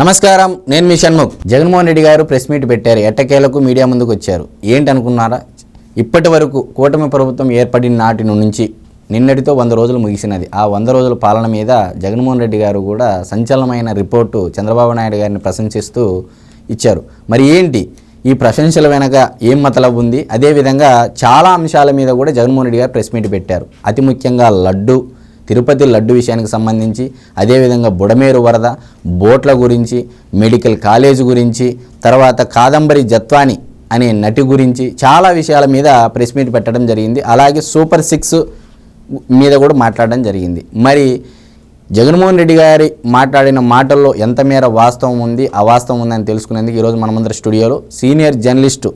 నమస్కారం నేను మీ షణ్ముఖ్. జగన్మోహన్ రెడ్డి గారు ప్రెస్ మీట్ పెట్టారు. ఎట్టకేలకు మీడియా ముందుకు వచ్చారు. ఏంటి అనుకున్నారా ఇప్పటి వరకు కూటమి ప్రభుత్వం ఏర్పడిన నాటి నుంచి నిన్నటితో వంద రోజులు ముగిసినది. ఆ వంద రోజుల పాలన మీద జగన్మోహన్ రెడ్డి గారు కూడా సంచలనమైన రిపోర్టు చంద్రబాబు నాయుడు గారిని ప్రశంసిస్తూ ఇచ్చారు. మరి ఏంటి? ఈ ప్రశంసల వెనక ఏం మతలబు ఉంది? అదేవిధంగా చాలా అంశాల మీద కూడా జగన్మోహన్ రెడ్డి గారు ప్రెస్ మీట్ పెట్టారు. అతి ముఖ్యంగా లడ్డు తిరుపతి లడ్డు విషయానికి సంబంధించి అదేవిధంగా బుడమేరు వరద బోట్ల గురించి మెడికల్ కాలేజ్ గురించి తర్వాత కాదంబరి జత్వాని అనే నటి గురించి చాలా విషయాల మీద ప్రెస్ మీట్ పెట్టడం జరిగింది. అలాగే సూపర్ సిక్స్ మీద కూడా మాట్లాడడం జరిగింది. మరి జగన్మోహన్ రెడ్డి గారి మాట్లాడిన మాటల్లో ఎంత మేర వాస్తవం ఉంది అవాస్తవం ఉందని తెలుసుకునేందుకు ఈరోజు మనమందరం స్టూడియోలో సీనియర్ జర్నలిస్టు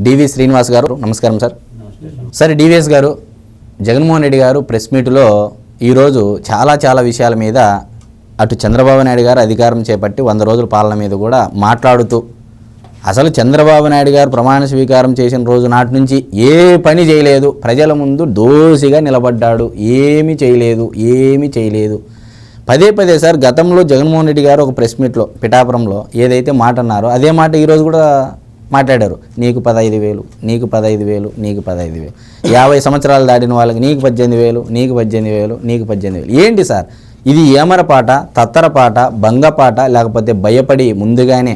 డివి శ్రీనివాస్ గారు. నమస్కారం సార్. సార్. డివిఎస్ గారు జగన్మోహన్ రెడ్డి గారు ప్రెస్ మీట్లో ఈరోజు చాలా చాలా విషయాల మీద అటు చంద్రబాబు నాయుడు గారు అధికారం చేపట్టి వంద రోజుల పాలన మీద కూడా మాట్లాడుతూ అసలు చంద్రబాబు నాయుడు గారు ప్రమాణ స్వీకారం చేసిన రోజు నాటి నుంచి ఏ పని చేయలేదు. ప్రజల ముందు దోసిగా నిలబడ్డాడు. ఏమీ చేయలేదు ఏమీ చేయలేదు. పదే పదే సార్ గతంలో జగన్మోహన్ రెడ్డి గారు ఒక ప్రెస్ మీట్లో పిఠాపురంలో ఏదైతే మాట అన్నారో అదే మాట ఈరోజు కూడా మాట్లాడారు. నీకు పదహైదు వేలు నీకు పదహైదు వేలు నీకు పదహైదు వేలు. యాభై సంవత్సరాలు దాటిన వాళ్ళకి నీకు పద్దెనిమిది వేలు నీకు పద్దెనిమిది వేలు నీకు పద్దెనిమిది వేలు. ఏంటి సార్? ఇది ఏమరపాట తత్తరపాట భంగపాట లేకపోతే భయపడి ముందుగానే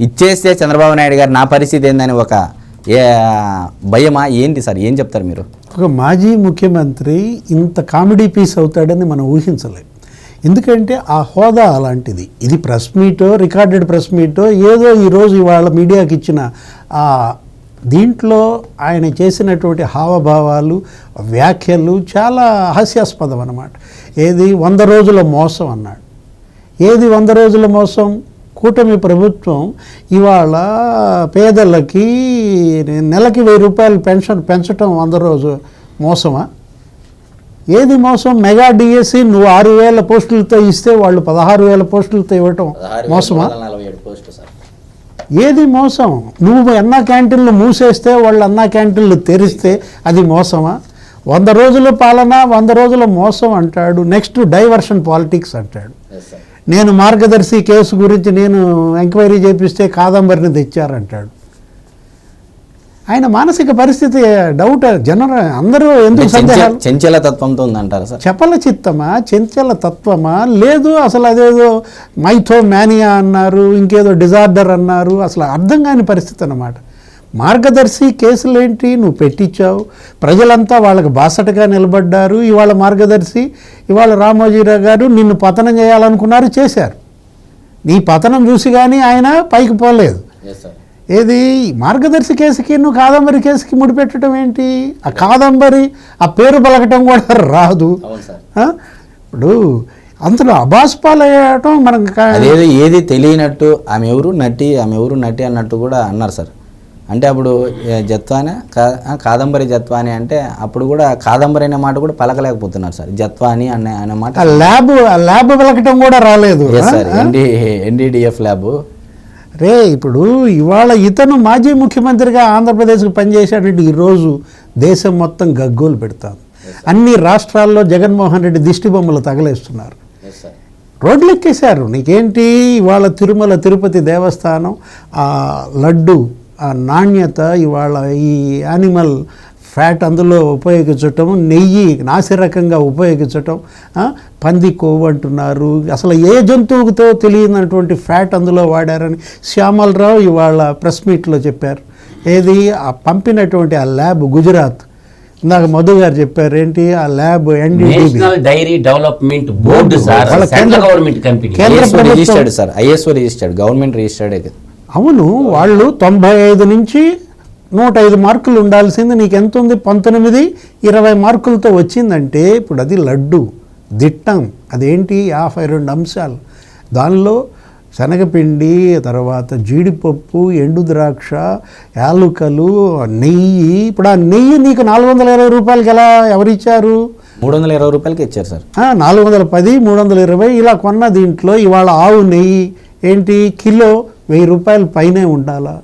ఇచ్చేస్తే చంద్రబాబు నాయుడు గారు నా పరిస్థితి ఏందని ఒక ఏ భయమా? ఏంటి సార్? ఏం చెప్తారు మీరు? ఒక మాజీ ముఖ్యమంత్రి ఇంత కామెడీ పీస్ అవుతాడని మనం ఊహించలేము ఎందుకంటే ఆ హోదా అలాంటిది. ఇది ప్రెస్ మీటో రికార్డెడ్ ప్రెస్ మీటో ఏదో ఈరోజు ఇవాళ మీడియాకి ఇచ్చిన ఆ దీంట్లో ఆయన చేసినటువంటి హావభావాలు వ్యాఖ్యలు చాలా హాస్యాస్పదం అన్నమాట. ఏది వంద రోజుల మోసం అన్నాడు. ఏది వంద రోజుల మోసం? కూటమి ప్రభుత్వం ఇవాళ పేదలకి నెలకి వెయ్యి రూపాయలు పెన్షన్ పెంచడం వంద రోజు మోసమా? ఏది మోసం? మెగా డిఎస్సి నువ్వు ఆరు వేల పోస్టులతో ఇస్తే వాళ్ళు పదహారు వేల పోస్టులతో ఇవ్వటం మోసమా? ఏది మోసం? నువ్వు అన్నా క్యాంటీన్లు మూసేస్తే వాళ్ళు అన్నా క్యాంటీన్లు తెరిస్తే అది మోసమా? వంద రోజుల పాలన వంద రోజుల మోసం అంటాడు. నెక్స్ట్ డైవర్షన్ పాలిటిక్స్ అంటాడు. నేను మార్గదర్శి కేసు గురించి నేను ఎంక్వైరీ చేపిస్తే కాదంబరిని తెచ్చారంటాడు. ఆయన మానసిక పరిస్థితి డౌట్ జనర అందరూ ఎందుకు సందేహాలు? చెంచల తత్వంతో ఉందంటారా సార్? చపల చిత్తమా? చెంచల తత్వమా? లేదు అసలు అదేదో మైథో మేనియా అన్నారు ఇంకేదో డిజార్డర్ అన్నారు అసలు అర్థం కాని పరిస్థితి అన్నమాట. మార్గదర్శి కేసులు ఏంటి? నువ్వు పెట్టించావు. ప్రజలంతా వాళ్ళకి బాసటగా నిలబడ్డారు. ఇవాళ మార్గదర్శి ఇవాళ రామోజీరావు గారు నిన్ను పతనం చేయాలనుకున్నారు చేశారు. నీ పతనం చూసి కానీ ఆయన పైకి పోలేదు. ఏది? మార్గదర్శి కేసుకి నువ్వు కాదంబరి కేసుకి ముడిపెట్టడం ఏంటి? ఆ కాదంబరి ఆ పేరు పలకటం కూడా రాదు? ఇప్పుడు అంతలో అబాస్పాలయ్యటం మనం కా- అదేదో ఏది తెలియనట్టు ఆమె ఎవరు నటి ఆమె ఎవరు నటి అన్నట్టు కూడా అన్నారు సార్. అంటే అప్పుడు జత్వానే కాదంబరి జత్వాని అంటే అప్పుడు కూడా కాదంబరి అనే మాట కూడా పలకలేకపోతున్నారు సార్. జత్వాని అనే అనే మాట ల్యాబ్ ల్యాబ్ పలకటం కూడా రాలేదు. ND ఎన్డీడిఎఫ్ lab. రే ఇప్పుడు ఇవాళ ఇతను మాజీ ముఖ్యమంత్రిగా ఆంధ్రప్రదేశ్కి పనిచేశాడంటే ఈరోజు దేశం మొత్తం గగ్గోలు పెడతాం. అన్ని రాష్ట్రాల్లో జగన్మోహన్ రెడ్డి దిష్టి బొమ్మలు తగలేస్తున్నారు. రోడ్లు ఎక్కేశారు నీకేంటి ఇవాళ తిరుమల తిరుపతి దేవస్థానం? ఆ లడ్డు ఆ నాణ్యత ఇవాళ ఈ యానిమల్ ఫ్యాట్ అందులో ఉపయోగించటం నెయ్యి నాసిరకంగా ఉపయోగించటం పంది కొవ్వు అంటున్నారు. అసలు ఏ జంతువుతో తెలియనటువంటి ఫ్యాట్ అందులో వాడారని శ్యామలరావు ఇవాళ ప్రెస్ మీట్లో చెప్పారు. ఏది? ఆ పంపినటువంటి ఆ ల్యాబ్ గుజరాత్. ఇందాక మధు గారు చెప్పారు ఏంటి? ఆ lab national dairy development board sir కేంద్ర- గవర్నమెంట్ కంపెనీ. కేంద్ర ఐఎస్ఓ ప్రభుత్వం- registered sir ISO registered government registered అవును వాళ్ళు తొంభై ఐదు నుంచి నూట ఐదు మార్కులు ఉండాల్సింది నీకు ఎంత ఉంది పంతొమ్మిది ఇరవై మార్కులతో వచ్చిందంటే ఇప్పుడు అది లడ్డు దిట్టం. అదేంటి? యాభై రెండు అంశాలు. దానిలో శనగపిండి తర్వాత జీడిపప్పు ఎండు ద్రాక్ష యాలుకలు నెయ్యి. ఇప్పుడు ఆ నెయ్యి నీకు నాలుగు వందల ఇరవై రూపాయలకి ఎలా ఎవరిచ్చారు? మూడు వందల ఇరవై రూపాయలకి ఇచ్చారు సార్. నాలుగు వందల పది మూడు వందల ఇరవై ఇలా కొన్న దీంట్లో ఇవాళ ఆవు నెయ్యి. ఏంటి? కిలో వెయ్యి రూపాయలు పైనే ఉండాలా?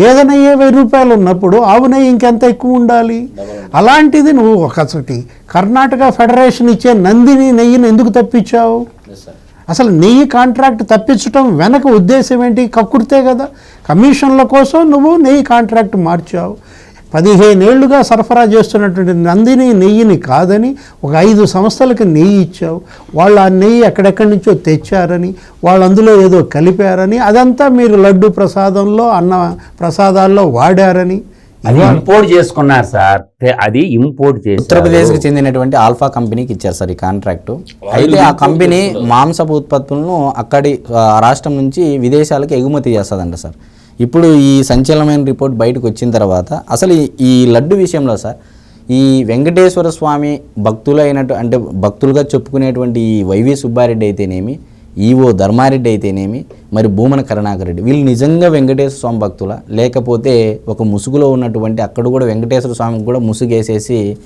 గేదె నెయ్యి వెయ్యి రూపాయలు ఉన్నప్పుడు ఆవు నెయ్యి ఇంకెంత ఎక్కువ ఉండాలి? అలాంటిది నువ్వు ఒకటి కర్ణాటక ఫెడరేషన్ ఇచ్చే నందిని నెయ్యిని ఎందుకు తప్పించావు? అసలు నెయ్యి కాంట్రాక్ట్ తప్పించడం వెనక ఉద్దేశం ఏంటి? కక్కుర్తే కదా. కమిషన్ల కోసం నువ్వు నెయ్యి కాంట్రాక్ట్ మార్చావు. పదిహేనేళ్ళుగా సరఫరా చేస్తున్నటువంటి నందిని నెయ్యిని కాదని ఒక ఐదు సంస్థలకు నెయ్యి ఇచ్చావు. వాళ్ళు ఆ నెయ్యి ఎక్కడెక్కడి నుంచో తెచ్చారని వాళ్ళు అందులో ఏదో కలిపారని అదంతా మీరు లడ్డు ప్రసాదంలో అన్న ప్రసాదాల్లో వాడారని. అది ఇంపోర్ట్ చేసుకున్నారు సార్. అది ఇంపోర్ట్ చేసి ఉత్తరప్రదేశ్కి చెందినటువంటి ఆల్ఫా కంపెనీకి ఇచ్చారు సార్ ఈ కాంట్రాక్టు. అయితే ఆ కంపెనీ మాంసపు ఉత్పత్తులను అక్కడి ఆ, రాష్ట్రం నుంచి విదేశాలకు ఎగుమతి చేస్తుందంట సార్. ఇప్పుడు ఈ సంచలనమైన రిపోర్ట్ బయటకు వచ్చిన తర్వాత అసలు ఈ- లడ్డు విషయంలో సార్ ఈ వెంకటేశ్వర స్వామి భక్తులైనట్టు అంటే భక్తులుగా చెప్పుకునేటువంటి ఈ వైవి సుబ్బారెడ్డి అయితేనేమి ఈవో ధర్మారెడ్డి అయితేనేమి మరి భూమన కరుణాకర్ రెడ్డి వీళ్ళు నిజంగా వెంకటేశ్వర స్వామి భక్తుల? లేకపోతే ఒక ముసుగులో ఉన్నటువంటి అక్కడ కూడా వెంకటేశ్వర స్వామికి కూడా ముసుగేసేసి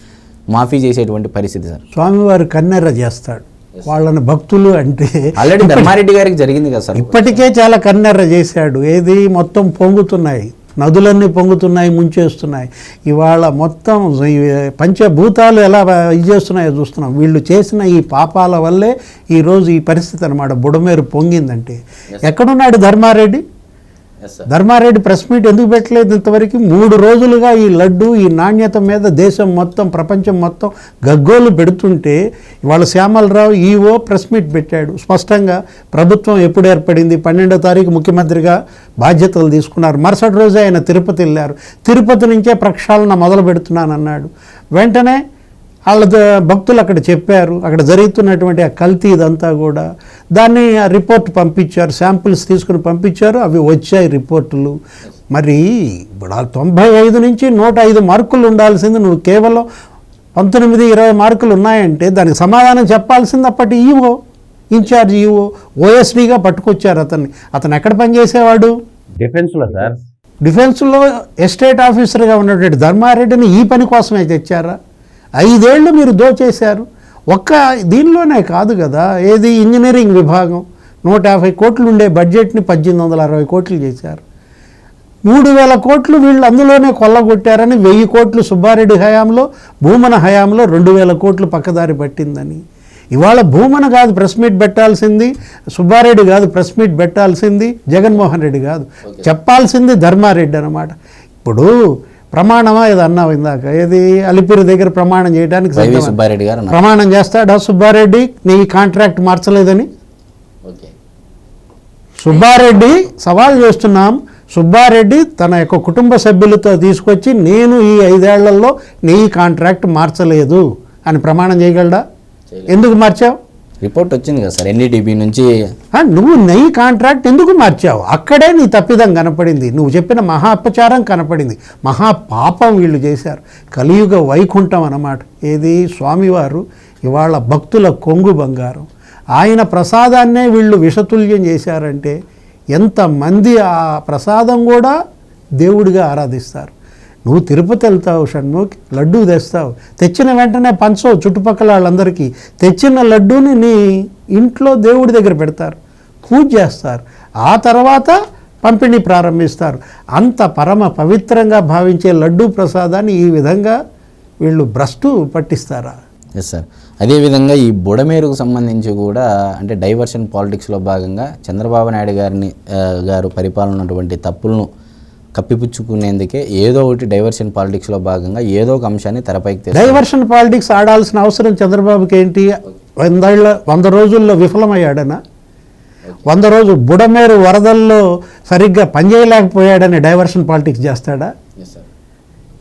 మాఫీ చేసేటువంటి పరిస్థితి సార్? స్వామివారు కన్నెర్ర చేస్తాడు. వాళ్ళని భక్తులు అంటే ఆల్రెడీ ధర్మారెడ్డి గారికి జరిగింది కదా సార్. ఇప్పటికే చాలా కన్నెర్ర చేశాడు. ఏది మొత్తం పొంగుతున్నాయి. నదులన్నీ పొంగుతున్నాయి ముంచేస్తున్నాయి. ఇవాళ మొత్తం పంచభూతాలు ఎలా ఇది చేస్తున్నాయో చూస్తున్నాం. వీళ్ళు చేసిన ఈ పాపాల వల్లే ఈరోజు ఈ పరిస్థితి అనమాట బుడమేరు పొంగిందంటే. ఎక్కడున్నాడు ధర్మారెడ్డి? ధర్మారెడ్డి ప్రెస్ మీట్ ఎందుకు పెట్టలేదు ఇంతవరకు? మూడు రోజులుగా ఈ లడ్డు ఈ నాణ్యత మీద దేశం మొత్తం ప్రపంచం మొత్తం గగ్గోలు పెడుతుంటే వాళ్ళ శ్యామలరావు ఈఓ ప్రెస్ మీట్ పెట్టాడు. స్పష్టంగా ప్రభుత్వం ఎప్పుడు ఏర్పడింది? పన్నెండో తారీఖు ముఖ్యమంత్రిగా బాధ్యతలు తీసుకున్నారు. మరుసటి రోజే ఆయన తిరుపతి వెళ్ళారు. తిరుపతి నుంచే ప్రక్షాళన మొదలు పెడుతున్నానన్నాడు వెంటనే వాళ్ళ భక్తులు అక్కడ చెప్పారు. అక్కడ జరుగుతున్నటువంటి ఆ కల్తీ ఇదంతా కూడా. దాన్ని ఆ రిపోర్ట్ పంపించారు. శాంపిల్స్ తీసుకుని పంపించారు. అవి వచ్చాయి రిపోర్టులు. మరి ఇప్పుడు తొంభై ఐదు నుంచి నూట ఐదు మార్కులు ఉండాల్సింది. నువ్వు కేవలం పంతొమ్మిది ఇరవై మార్కులు ఉన్నాయంటే దానికి సమాధానం చెప్పాల్సింది అప్పటి ఈవో ఇన్ఛార్జ్ ఈవో ఓఎస్డీగా పట్టుకొచ్చారు అతన్ని. అతను ఎక్కడ పనిచేసేవాడు? డిఫెన్స్లో సార్. డిఫెన్స్లో ఎస్టేట్ ఆఫీసర్గా ఉన్నటువంటి ధర్మారెడ్డిని ఈ పని కోసమే తెచ్చారా? ఐదేళ్ళు మీరు దోచేశారు. ఒక్క దీనిలోనే కాదు కదా ఏది ఇంజనీరింగ్ విభాగం నూట యాభై కోట్లు ఉండే బడ్జెట్ని పద్దెనిమిది వందల అరవై కోట్లు చేశారు. మూడు వేల కోట్లు వీళ్ళు అందులోనే కొల్లగొట్టారని వెయ్యి కోట్లు సుబ్బారెడ్డి హయాంలో భూమన హయాంలో రెండు వేల కోట్లు పక్కదారి పట్టిందని. ఇవాళ భూమన కాదు ప్రెస్ మీట్ పెట్టాల్సింది సుబ్బారెడ్డి కాదు ప్రెస్ మీట్ పెట్టాల్సింది జగన్మోహన్ రెడ్డి కాదు. చెప్పాల్సింది ధర్మారెడ్డి అనమాట ఇప్పుడు ప్రమాణమా? ఇది అన్నావు ఇందాక. ఏది? అలిపిరి దగ్గర ప్రమాణం చేయడానికి? సుబ్బారెడ్డి గారు. ప్రమాణం చేస్తాడా సుబ్బారెడ్డి? నీ కాంట్రాక్ట్ మార్చలేదని? సుబ్బారెడ్డి సవాల్ చేస్తున్నాం. సుబ్బారెడ్డి తన యొక్క కుటుంబ సభ్యులతో తీసుకొచ్చి నేను ఈ ఐదేళ్ళలో నీ కాంట్రాక్ట్ మార్చలేదు అని ప్రమాణం చేయగలడా? ఎందుకు మార్చావు? రిపోర్ట్ వచ్చింది కదా సార్ ఎన్ఈడిబి నుంచి. నువ్వు నెయ్యి కాంట్రాక్ట్ ఎందుకు మార్చావు? అక్కడే నీ తప్పిదం కనపడింది. నువ్వు చెప్పిన మహా అపచారం కనపడింది. మహా పాపం వీళ్ళు చేశారు. కలియుగ వైకుంఠం అన్నమాట. ఏది? స్వామివారు ఇవాళ భక్తుల కొంగు బంగారం. ఆయన ప్రసాదాన్నే వీళ్ళు విషతుల్యం చేశారంటే ఎంతమంది ఆ ప్రసాదం కూడా దేవుడిగా ఆరాధిస్తారు? నువ్వు తిరుపతి వెళ్తావు షణ్ముఖ్ లడ్డూ తెస్తావు. తెచ్చిన వెంటనే పంచవు చుట్టుపక్కల వాళ్ళందరికీ. తెచ్చిన లడ్డూని నీ ఇంట్లో దేవుడి దగ్గర పెడతారు పూజ చేస్తారు. ఆ తర్వాత పంపిణీ ప్రారంభిస్తారు. అంత పరమ పవిత్రంగా భావించే లడ్డూ ప్రసాదాన్ని ఈ విధంగా వీళ్ళు భ్రష్టు పట్టిస్తారా? ఎస్ సార్ అదేవిధంగా ఈ బుడమేరుకు సంబంధించి కూడా అంటే డైవర్షన్ పాలిటిక్స్లో భాగంగా చంద్రబాబు నాయుడు గారిని గారు పరిపాలన ఉన్నటువంటి తప్పులను కప్పిపుచ్చుకునేందుకే ఏదో ఒకటి డైవర్షన్ పాలిటిక్స్లో భాగంగా ఏదో ఒక అంశాన్ని తెరపైకి డైవర్షన్ పాలిటిక్స్ ఆడాల్సిన అవసరం చంద్రబాబుకి ఏంటి వందేళ్ళ వంద రోజుల్లో విఫలమయ్యాడనా? వంద రోజు బుడమేరు వరదల్లో సరిగ్గా పనిచేయలేకపోయాడని డైవర్షన్ పాలిటిక్స్ చేస్తాడా?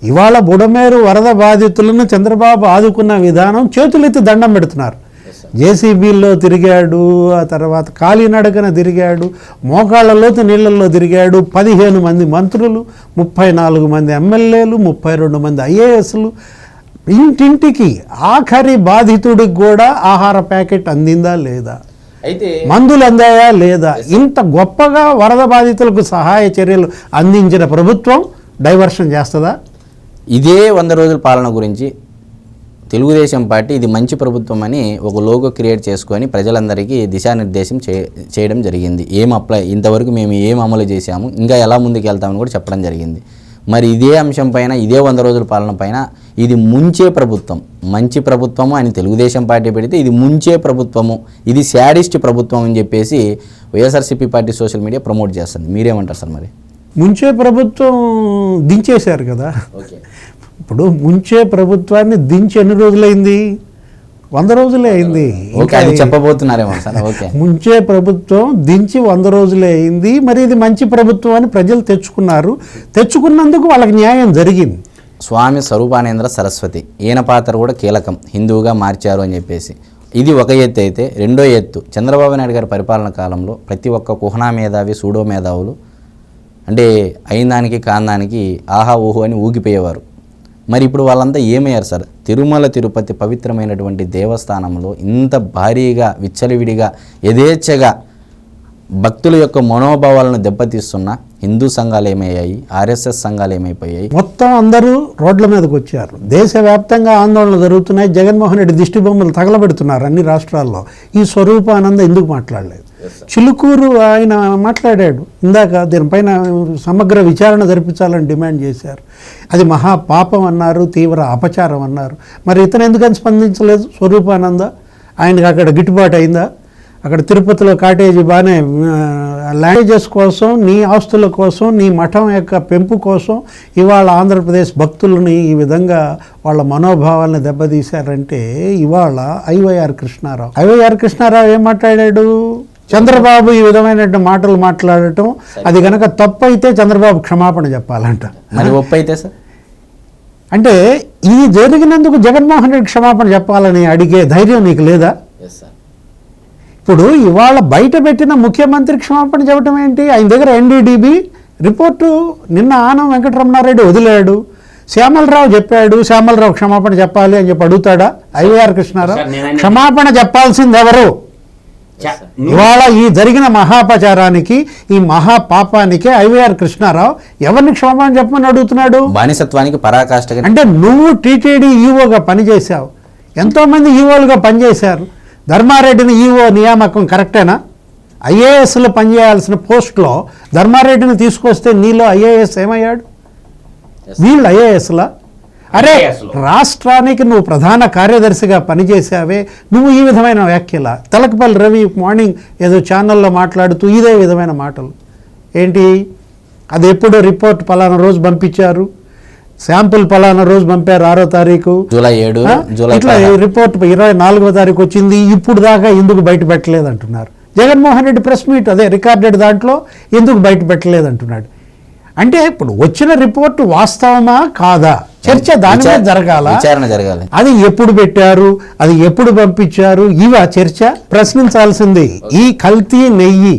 ఇవాళ బుడమేరు వరద బాధితులను చంద్రబాబు ఆదుకున్న విధానం చేతులెత్తి దండం పెడుతున్నారు. జేసీబీల్లో తిరిగాడు ఆ తర్వాత కాలినడకన తిరిగాడు మోకాళ్ళలోతు నీళ్ళల్లో తిరిగాడు పదిహేను మంది మంత్రులు ముప్పై నాలుగు మంది ఎమ్మెల్యేలు ముప్పై రెండు మంది ఐఏఎస్లు. ఇంటింటికి ఆఖరి బాధితుడికి కూడా ఆహార ప్యాకెట్ అందిందా లేదా? అయితే మందులు అందాయా లేదా? ఇంత గొప్పగా వరద బాధితులకు సహాయ చర్యలు అందించిన ప్రభుత్వం డైవర్షన్ చేస్తుందా? ఇదే వంద రోజుల పాలన గురించి తెలుగుదేశం పార్టీ ఇది మంచి ప్రభుత్వం అని ఒక లోగో క్రియేట్ చేసుకొని ప్రజలందరికీ దిశానిర్దేశం చే చేయడం జరిగింది. ఏం అప్లై ఇంతవరకు మేము ఏం అమలు చేశాము ఇంకా ఎలా ముందుకు వెళ్తామని కూడా చెప్పడం జరిగింది. మరి ఇదే అంశం పైన ఇదే వంద రోజుల పాలన పైన ఇది ముంచే ప్రభుత్వం. మంచి ప్రభుత్వము అని తెలుగుదేశం పార్టీ పెడితే ఇది ముంచే ప్రభుత్వము. ఇది శాడిస్ట్ ప్రభుత్వం అని చెప్పేసి YSRCP party social media promote చేస్తుంది. మీరేమంటారు సార్ మరి? ముంచే ప్రభుత్వం దించేశారు కదా. ఓకే. ఇప్పుడు ముంచే ప్రభుత్వాన్ని దించి ఎన్ని రోజులైంది? వంద రోజులే అయింది. చెప్పబోతున్నారేమో సార్ ఓకే. ముంచే ప్రభుత్వం దించి వంద రోజులే అయింది. మరి ఇది మంచి ప్రభుత్వం అని ప్రజలు తెచ్చుకున్నారు. తెచ్చుకున్నందుకు వాళ్ళకి న్యాయం జరిగింది. స్వామి స్వరూపానేంద్ర సరస్వతి ఈయన పాత్ర కూడా కీలకం. హిందువుగా మార్చారు అని చెప్పేసి. ఇది ఒక ఎత్తు అయితే రెండో ఎత్తు. చంద్రబాబు నాయుడు గారి పరిపాలన కాలంలో ప్రతి ఒక్క కుహనా మేధావి సూడో మేధావులు అంటే అయిన దానికి కాందానికి ఆహా ఊహు అని ఊగిపోయేవారు. మరి ఇప్పుడు వాళ్ళంతా ఏమయ్యారు సార్? తిరుమల తిరుపతి పవిత్రమైనటువంటి దేవస్థానంలో ఇంత భారీగా విచ్చలవిడిగా యథేచ్ఛగా భక్తుల యొక్క మనోభావాలను దెబ్బతీస్తున్న హిందూ సంఘాలు ఏమయ్యాయి? ఆర్ఎస్ఎస్ సంఘాలు ఏమైపోయాయి? మొత్తం అందరూ రోడ్ల మీదకి వచ్చారు. దేశవ్యాప్తంగా ఆందోళనలు జరుగుతున్నాయి. జగన్మోహన్ రెడ్డి దిష్టి బొమ్మలు తగలబెడుతున్నారు అన్ని రాష్ట్రాల్లో. ఈ స్వరూపానంద ఎందుకు మాట్లాడలేదు? చిలుకూరు ఆయన మాట్లాడాడు. ఇందాక దీనిపైన సమగ్ర విచారణ జరిపించాలని డిమాండ్ చేశారు. అది మహా పాపం అన్నారు తీవ్ర అపచారం అన్నారు. మరి ఇతను ఎందుకని స్పందించలేదు? స్వరూపానంద ఆయనకి అక్కడ గిట్టుబాటు అయిందా? అక్కడ తిరుపతిలో కాటేజీ బాగానే లాంగ్వేజెస్ కోసం నీ ఆస్తుల కోసం నీ మఠం యొక్క పెంపు కోసం ఇవాళ ఆంధ్రప్రదేశ్ భక్తులని ఈ విధంగా వాళ్ళ మనోభావాలను దెబ్బతీశారంటే ఇవాళ ఐవైఆర్ కృష్ణారావు. ఐవైఆర్ కృష్ణారావు ఏం మాట్లాడాడు? చంద్రబాబు ఈ విధమైనటువంటి మాటలు మాట్లాడటం అది గనక తప్పు అయితే చంద్రబాబు క్షమాపణ చెప్పాలంట. మరి ఒప్పు అయితే సార్? అంటే ఇది జరిగినందుకు జగన్మోహన్ రెడ్డి క్షమాపణ చెప్పాలని అడిగే ధైర్యం నీకు లేదా? ఇప్పుడు ఇవాళ బయట పెట్టిన ముఖ్యమంత్రి క్షమాపణ చెప్పడం ఏంటి? ఆయన దగ్గర ఎన్డీడీబీ రిపోర్టు నిన్న ఆనం వెంకటరమణారెడ్డి వదిలాడు. శ్యామలరావు చెప్పాడు శ్యామలరావు క్షమాపణ చెప్పాలి అని చెప్పి అడుగుతాడా? ఐవీఆర్ కృష్ణారావు. క్షమాపణ చెప్పాల్సింది ఎవరు? ఇవాళ ఈ జరిగిన మహాపచారానికి ఈ మహాపాపానికి ఐవీఆర్ కృష్ణారావు ఎవరిని క్షమాపణ చెప్పమని అడుగుతున్నాడు? బానిసత్వానికి పరాకాష్ఠగా అంటే నువ్వు టీటీడీ ఈవోగా పనిచేశావు. ఎంతోమంది ఈవోలుగా పనిచేశారు. ధర్మారెడ్డిని ఈవో నియామకం కరెక్టేనా? ఐఏఎస్లో పనిచేయాల్సిన పోస్ట్లో ధర్మారెడ్డిని తీసుకొస్తే నీలో ఐఏఎస్ ఏమయ్యాడు? వీళ్ళు ఐఏఎస్లా? అరే. రాష్ట్రానికి నువ్వు ప్రధాన కార్యదర్శిగా పనిచేసావే నువ్వు ఈ విధమైన వ్యాఖ్యల? తలకపల్లి రవి మార్నింగ్ ఏదో ఛానల్లో మాట్లాడుతూ ఇదే విధమైన మాటలు. ఏంటి? అది ఎప్పుడో రిపోర్ట్ పలానా రోజు పంపించారు? శాంపుల్ పలానా రోజు పంపారు ఆరో తారీఖు. జూలై ఏడు ఇట్లా రిపోర్ట్ ఇరవై నాలుగో తారీఖు వచ్చింది ఇప్పుడు దాకా ఎందుకు బయట పెట్టలేదు అంటున్నారు. జగన్మోహన్ రెడ్డి ప్రెస్ మీట్ అదే రికార్డెడ్ దాంట్లో ఎందుకు బయట పెట్టలేదు అంటున్నాడు. అంటే ఇప్పుడు వచ్చిన రిపోర్ట్ వాస్తవమా కాదా? చర్చ దాని మీద జరగాల? విచారణ జరగాలి. అది ఎప్పుడు పెట్టారు? అది ఎప్పుడు పంపించారు? ఇవా చర్చ ప్రశ్నించాల్సింది. ఈ కల్తీ నెయ్యి.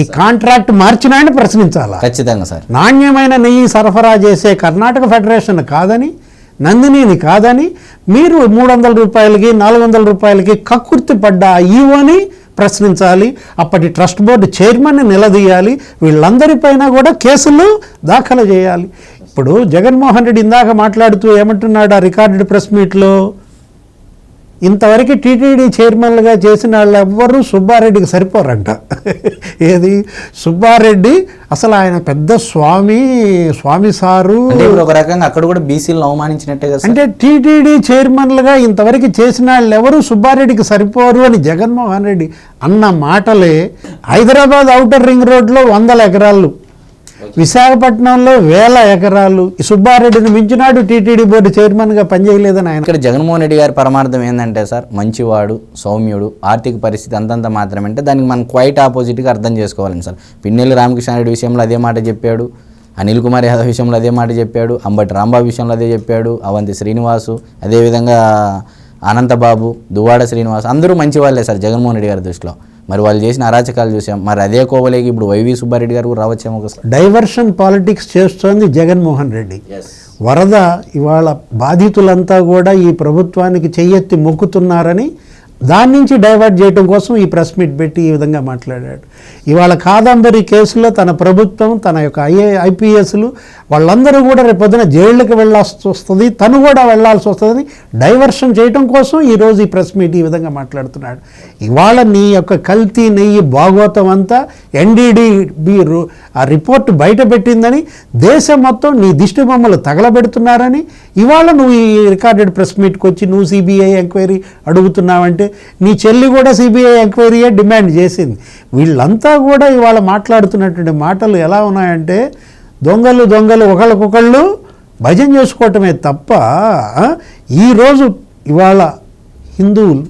ఈ కాంట్రాక్ట్ మార్చిన ప్రశ్నించాలా? ఖచ్చితంగా సార్ నాణ్యమైన నెయ్యి సరఫరా చేసే కర్ణాటక ఫెడరేషన్ కాదని నందినిని కాదని మీరు మూడు వందల రూపాయలకి నాలుగు వందల రూపాయలకి కక్కుర్తి పడ్డ ఈవోని ప్రశ్నించాలి. అప్పటి ట్రస్ట్ బోర్డు చైర్మన్ని నిలదీయాలి. వీళ్ళందరిపైన కూడా కేసులు దాఖలు చేయాలి. ఇప్పుడు జగన్మోహన్ రెడ్డి ఇందాక మాట్లాడుతూ ఏమంటున్నాడు ఆ రికార్డెడ్ ప్రెస్ మీట్లో? ఇంతవరకు టీటీడీ చైర్మన్లుగా చేసిన వాళ్ళు ఎవ్వరూ సుబ్బారెడ్డికి సరిపోరంట. ఏది? సుబ్బారెడ్డి అసలు ఆయన పెద్ద స్వామి స్వామి సారు. ఒక రకంగా అక్కడ కూడా బీసీలను అవమానించినట్టే కదా అంటే టీటీడీ చైర్మన్లుగా ఇంతవరకు చేసిన వాళ్ళు ఎవరు సుబ్బారెడ్డికి సరిపోరు అని జగన్మోహన్ రెడ్డి అన్న మాటలే హైదరాబాద్ ఔటర్ రింగ్ రోడ్లో వందల ఎకరాలు. విశాఖపట్నంలో వేల ఎకరాలు. సుబ్బారెడ్డిని మించినాడు టీటీడీ బోర్డు చైర్మన్గా పనిచేయలేదని ఆయన. ఇక్కడ జగన్మోహన్ రెడ్డి గారి పరమార్థం ఏంటంటే సార్ మంచివాడు సౌమ్యుడు ఆర్థిక పరిస్థితి అంతంత మాత్రమే అంటే దానికి మనం క్వైట్ ఆపోజిట్గా అర్థం చేసుకోవాలండి సార్. పిన్నెల్లి రామకృష్ణారెడ్డి విషయంలో అదే మాట చెప్పాడు అనిల్ కుమార్ యాదవ్ విషయంలో అదే మాట చెప్పాడు అంబటి రాంబాబు విషయంలో అదే చెప్పాడు అవంతి శ్రీనివాసు అదేవిధంగా అనంతబాబు దువ్వాడ శ్రీనివాస్ అందరూ మంచి వాళ్ళే సార్ జగన్మోహన్ రెడ్డి గారి దృష్టిలో. మరి వాళ్ళు చేసిన అరాచకాలు చూసాం. మరి అదే కోవలేకి ఇప్పుడు వైవి సుబ్బారెడ్డి గారు రావచ్చేమో డైవర్షన్ పాలిటిక్స్ చేస్తోంది జగన్మోహన్ రెడ్డి. వరద ఇవాళ బాధితులంతా కూడా ఈ ప్రభుత్వానికి చెయ్యెత్తి మొక్కుతున్నారని దాని నుంచి డైవర్ట్ చేయడం కోసం ఈ ప్రెస్ మీట్ పెట్టి ఈ విధంగా మాట్లాడాడు. ఇవాళ కాదంబరి కేసులో తన ప్రభుత్వం తన యొక్క ఐఏ ఐపీఎస్లు వాళ్ళందరూ కూడా రేపు పొద్దున జైళ్ళకి వెళ్ళాల్సి వస్తుంది తను కూడా వెళ్ళాల్సి వస్తుందని డైవర్షన్ చేయడం కోసం ఈరోజు ఈ ప్రెస్ మీట్ ఈ విధంగా మాట్లాడుతున్నాడు. ఇవాళ నీ యొక్క కల్తీ నెయ్యి భాగోతం అంతా ఎన్డీడీబీ ఆ రిపోర్ట్ బయట పెట్టిందని దేశం మొత్తం నీ దిష్టి బొమ్మలు తగలబెడుతున్నారని ఇవాళ నువ్వు ఈ రికార్డెడ్ ప్రెస్ మీట్కి వచ్చి నువ్వు సిబిఐ ఎంక్వైరీ అడుగుతున్నావంటే నీ చెల్లి కూడా సిబిఐ ఎంక్వైరీయే డిమాండ్ చేసింది. వీళ్ళంతా కూడా ఇవాళ మాట్లాడుతున్నటువంటి మాటలు ఎలా ఉన్నాయంటే దొంగలు దొంగలు ఒకళ్ళకొకళ్ళు భజన చేసుకోవటమే తప్ప ఈరోజు ఇవాళ హిందువులు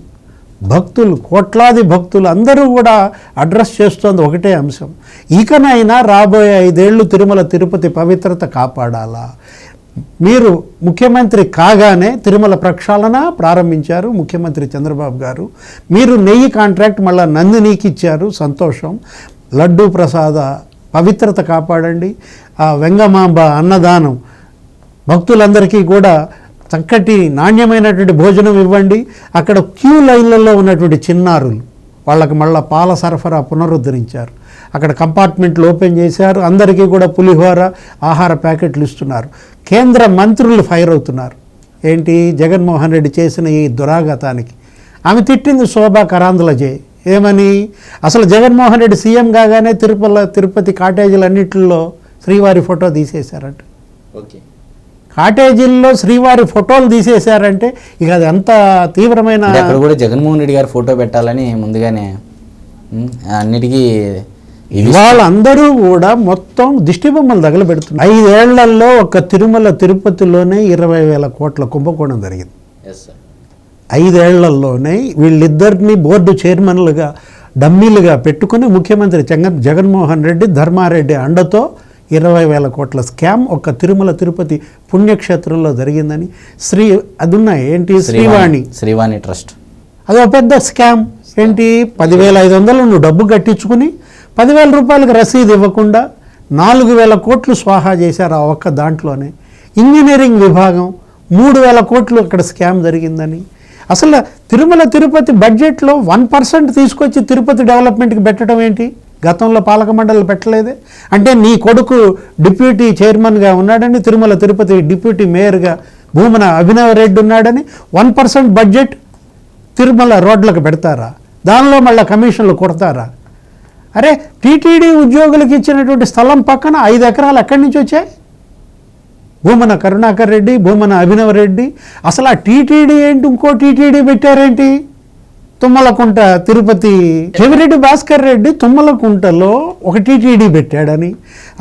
భక్తులు కోట్లాది భక్తులు అందరూ కూడా అడ్రస్ చేస్తోంది ఒకటే అంశం. ఇకనైనా రాబోయే ఐదేళ్ళు తిరుమల తిరుపతి పవిత్రత కాపాడాలా? మీరు ముఖ్యమంత్రి కాగానే తిరుమల ప్రక్షాళన ప్రారంభించారు ముఖ్యమంత్రి చంద్రబాబు గారు. మీరు నెయ్యి కాంట్రాక్ట్ మళ్ళీ నందినికి ఇచ్చారు సంతోషం. లడ్డూ ప్రసాద పవిత్రత కాపాడండి. ఆ వెంగమాంబ అన్నదానం భక్తులందరికీ కూడా చక్కటి నాణ్యమైనటువంటి భోజనం ఇవ్వండి. అక్కడ క్యూ లైన్లలో ఉన్నటువంటి చిన్నారులు వాళ్ళకి మళ్ళీ పాల సరఫరా పునరుద్ధరించారు. అక్కడ కంపార్ట్మెంట్లు ఓపెన్ చేశారు. అందరికీ కూడా పులిహోర ఆహార ప్యాకెట్లు ఇస్తున్నారు. కేంద్ర మంత్రులు ఫైర్ అవుతున్నారు. ఏంటి? జగన్మోహన్ రెడ్డి చేసిన ఈ దురాఘాతానికి. ఆమె తిట్టింది శోభా కరాందులజే. ఏమని? అసలు జగన్మోహన్ రెడ్డి సీఎం కాగానే తిరుపతి తిరుపతి కాటేజీలన్నింటిలో శ్రీవారి ఫోటో తీసేశారట. ఓకే. కాటేజీల్లో శ్రీవారి ఫోటోలు తీసేశారంటే ఇక అది ఎంత తీవ్రమైన అక్కడ కూడా జగన్మోహన్ రెడ్డి గారు ఫోటో పెట్టాలని ముందుగానే అన్నిటికీ వాళ్ళందరూ కూడా మొత్తం దిష్టి బొమ్మలు తగలబెడుతున్నారు. ఐదేళ్ళలో ఒక తిరుమల తిరుపతిలోనే ఇరవై వేల కోట్ల కుంభకోణం జరిగింది. ఐదేళ్ళలోనే వీళ్ళిద్దరిని బోర్డు చైర్మన్లుగా డమ్మీలుగా పెట్టుకుని ముఖ్యమంత్రి జగన్ జగన్మోహన్ రెడ్డి ధర్మారెడ్డి అండతో ఇరవై వేల కోట్ల స్కామ్ ఒక్క తిరుమల తిరుపతి పుణ్యక్షేత్రంలో జరిగిందని శ్రీ అది ఉన్నాయి ఏంటి? శ్రీవాణి శ్రీవాణి. ట్రస్ట్. అది ఒక పెద్ద స్కామ్. ఏంటి? పదివేల ఐదు వందలు నువ్వు డబ్బు కట్టించుకుని పదివేల రూపాయలకు రసీదు ఇవ్వకుండా నాలుగు వేల కోట్లు స్వాహా చేశారు ఆ ఒక్క దాంట్లోనే. ఇంజనీరింగ్ విభాగం మూడు వేల కోట్లు అక్కడ స్కామ్ జరిగిందని. అసలు తిరుమల తిరుపతి బడ్జెట్లో వన్ పర్సెంట్ తీసుకొచ్చి తిరుపతి డెవలప్మెంట్కి పెట్టడం ఏంటి? గతంలో పాలక మండలి పెట్టలేదే. అంటే నీ కొడుకు డిప్యూటీ చైర్మన్గా ఉన్నాడని తిరుమల తిరుపతి డిప్యూటీ మేయర్గా భూమన అభినవ్ రెడ్డి ఉన్నాడని వన్ పర్సెంట్ బడ్జెట్ తిరుమల రోడ్లకు పెడతారా? దానిలో మళ్ళీ కమిషన్లు కొడతారా? అరే టీటీడీ ఉద్యోగులకు ఇచ్చినటువంటి స్థలం పక్కన ఐదు ఎకరాలు ఎక్కడి నుంచి వచ్చాయి? భూమన కరుణాకర్ రెడ్డి భూమన అభినవ్ రెడ్డి. అసలు ఆ టీటీడీ ఏంటి? ఇంకో టీటీడీ పెట్టారేంటి? తుమ్మలకుంట తిరుపతి. చెవిరెడ్డి భాస్కర్ రెడ్డి తుమ్మలకుంటలో ఒక టీటీడీ పెట్టాడని.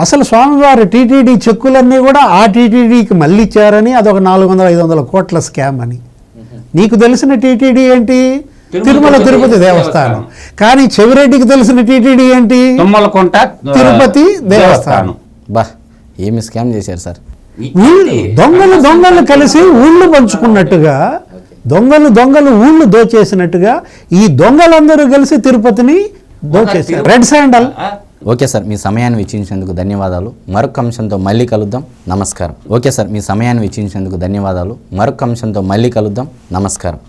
అసలు స్వామివారి టీటీడీ చెక్కులన్నీ కూడా ఆ టీటీడీకి మళ్ళీ ఇచ్చారని అదొక నాలుగు వందల ఐదు వందల కోట్ల స్కామ్ అని. నీకు తెలిసిన టీటీడీ ఏంటి? తిరుమల తిరుపతి దేవస్థానం. కానీ చెవిరెడ్డికి తెలిసిన టీటీడీ ఏంటి? తుమ్మలకుంట తిరుపతి దేవస్థానం. బా ఏమి స్కామ్ చేశారు సార్? దొంగలు దొంగలు కలిసి ఊళ్ళు పంచుకున్నట్టుగా దొంగలు దొంగలు ఊళ్ళు దోచేసినట్టుగా ఈ దొంగలందరూ కలిసి తిరుపతిని దోచేశారు. Red sandal. ఓకే సార్ మీ సమయాన్ని వెచ్చించినందుకు ధన్యవాదాలు. మరొక అంశంతో మళ్ళీ కలుద్దాం. నమస్కారం. ఓకే సార్ మీ సమయాన్ని వెచ్చించినందుకు ధన్యవాదాలు. మరొక అంశంతో మళ్ళీ కలుద్దాం. నమస్కారం.